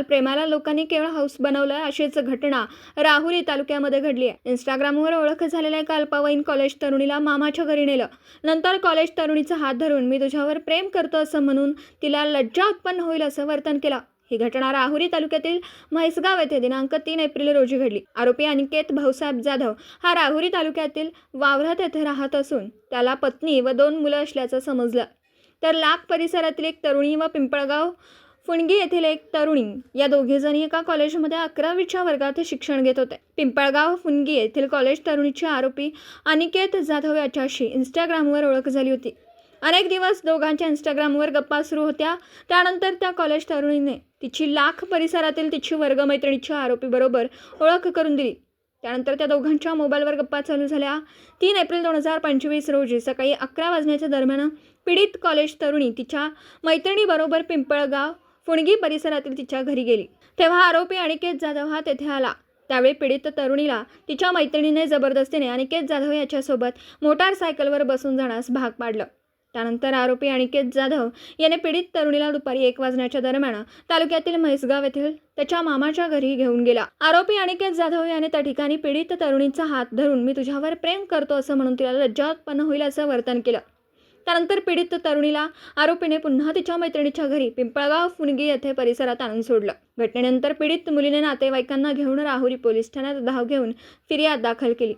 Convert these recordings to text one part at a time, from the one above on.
बाल प्रेमाला लोकांनी केवळ हाऊस बनवलं अशीच घटना राहुरी तालुक्यामध्ये घडली आहे. इंस्टाग्रामवर ओळख झालेल्या एका अल्पवयीन कॉलेज तरुणीला मामाच्या घरी नेलं. नंतर कॉलेज तरुणीचा हात धरून मी तुझ्यावर प्रेम करतो असं म्हणून तिला लज्जा उत्पन्न होईल असं वर्तन केलं. ही घटना राहुरी तालुक्यातील म्हैसगाव येथे दिनांक तीन एप्रिल रोजी घडली. आरोपी अनिकेत भाऊसाहेब जाधव हा राहुरी तालुक्यातील वावरात येथे राहत असून त्याला पत्नी व दोन मुलं असल्याचं समजलं. तर लाख परिसरातील एक तरुणी व पिंपळगाव फुणगी येथील एक तरुणी या दोघेजणी एका कॉलेजमध्ये अकरावीच्या वर्गात शिक्षण घेत होते. पिंपळगाव फुणगी येथील कॉलेज तरुणीचे आरोपी अनिकेत जाधव याच्याशी इंस्टाग्रामवर ओळख झाली होती. अनेक दिवस दोघांच्या इंस्टाग्रामवर गप्पा सुरू होत्या. त्यानंतर त्या कॉलेज तरुणीने तिची लाख परिसरातील तिची वर्गमैत्रिणीच्या आरोपीबरोबर ओळख करून दिली. त्यानंतर त्या दोघांच्या मोबाईलवर गप्पा चालू झाल्या. तीन एप्रिल दोन हजार पंचवीस रोजी सकाळी अकरा वाजण्याच्या दरम्यान पीडित कॉलेज तरुणी तिच्या मैत्रिणीबरोबर पिंपळगाव फुणगी परिसरातील तिच्या घरी गेली. तेव्हा आरोपी अनिकेत जाधव हा तेथे आला. त्यावेळी पीडित तरुणीला तिच्या मैत्रिणीने जबरदस्तीने अनिकेत जाधव याच्यासोबत मोटारसायकलवर बसून जाण्यास भाग पाडलं. त्यानंतर आरोपी अनिकेत जाधव याने पीडित तरुणीला दुपारी एक वाजण्याच्या दरम्यान तालुक्यातील म्हैसगाव येथील त्याच्या मामाच्या घरी घेऊन गेला. आरोपी अनिकेत जाधव याने त्या ठिकाणी पीडित तरुणीचा हात धरून मी तुझ्यावर प्रेम करतो असं म्हणून तिला लज्जा उत्पन्न होईल असं वर्तन केलं. त्यानंतर पीडित तरुणीला आरोपीने पुन्हा तिच्या मैत्रिणीच्या घरी पिंपळगाव फुणगी येथे परिसरात आणून सोडलं. घटनेनंतर पीडित मुलीने नातेवाईकांना घेऊन राहुरी पोलीस ठाण्यात धाव घेऊन फिर्याद दाखल केली.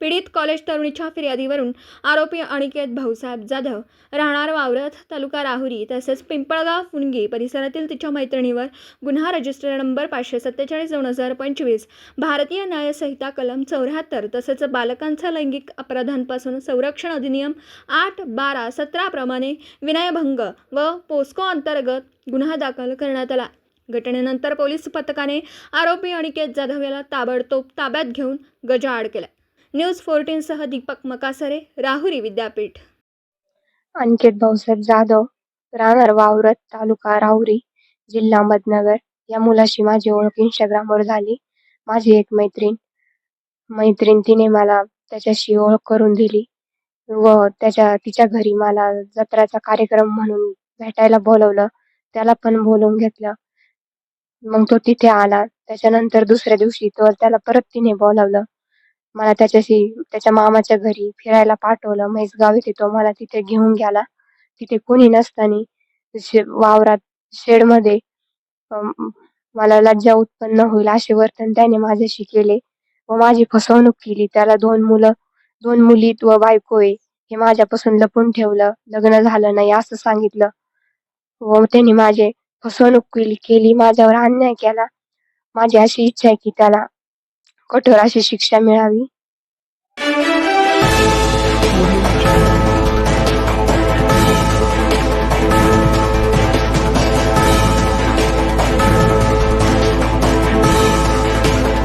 पीडित कॉलेज तरुणीच्या फिर्यादीवरून आरोपी अनिकेत भाऊसाहेब जाधव राहणार वावरत तालुका राहुरी तसेच पिंपळगाव फुणगी परिसरातील तिच्या मैत्रिणीवर गुन्हा रजिस्टर नंबर पाचशे सत्तेचाळीस दोन हजार पंचवीस भारतीय न्यायसंहिता कलम चौऱ्याहत्तर तसेच बालकांचा लैंगिक अपराधांपासून संरक्षण अधिनियम आठ बारा सतराप्रमाणे विनयभंग व पोस्को अंतर्गत गुन्हा दाखल करण्यात आला. घटनेनंतर पोलीस पथकाने आरोपी अनिकेत जाधव याला ताबडतोब ताब्यात घेऊन गजाआड केला. न्यूज फोर्टीनसह दीपक मकासरे राहुरी विद्यापीठ. अनिकेत भाऊसाहेब जाधव राहणार वावरत तालुका राहुरी जिल्हा मधनगर. या मुलाशी माझी ओळख इंस्टाग्रामवर झाली. माझी एक मैत्रीण मैत्रीण तिने मला त्याच्याशी ओळख करून दिली. व त्याच्या तिच्या घरी मला जत्राचा कार्यक्रम म्हणून भेटायला बोलवलं. त्याला पण बोलवून घेतलं. मग तो तिथे आला. त्याच्यानंतर दुसऱ्या दिवशी तो त्याला परत तिने बोलावलं. मला त्याच्याशी त्याच्या मामाच्या घरी फिरायला पाठवलं. म्हैसगाव इथे तो मला तिथे घेऊन गेला. तिथे कोणी नसताना शे- वावरात शेडमध्ये मला लज्जा उत्पन्न होईल असे वर्तन त्याने माझ्याशी केले व माझी फसवणूक केली. त्याला दोन मुलं दोन मुली व बायको आहे. हे माझ्यापासून लपून ठेवलं. लग्न झालं नाही असं सांगितलं व त्यांनी माझे फसवणूक केली केली. माझ्यावर अन्याय केला. माझी अशी इच्छा आहे की त्याला कठोर अशी शिक्षा मिळावी.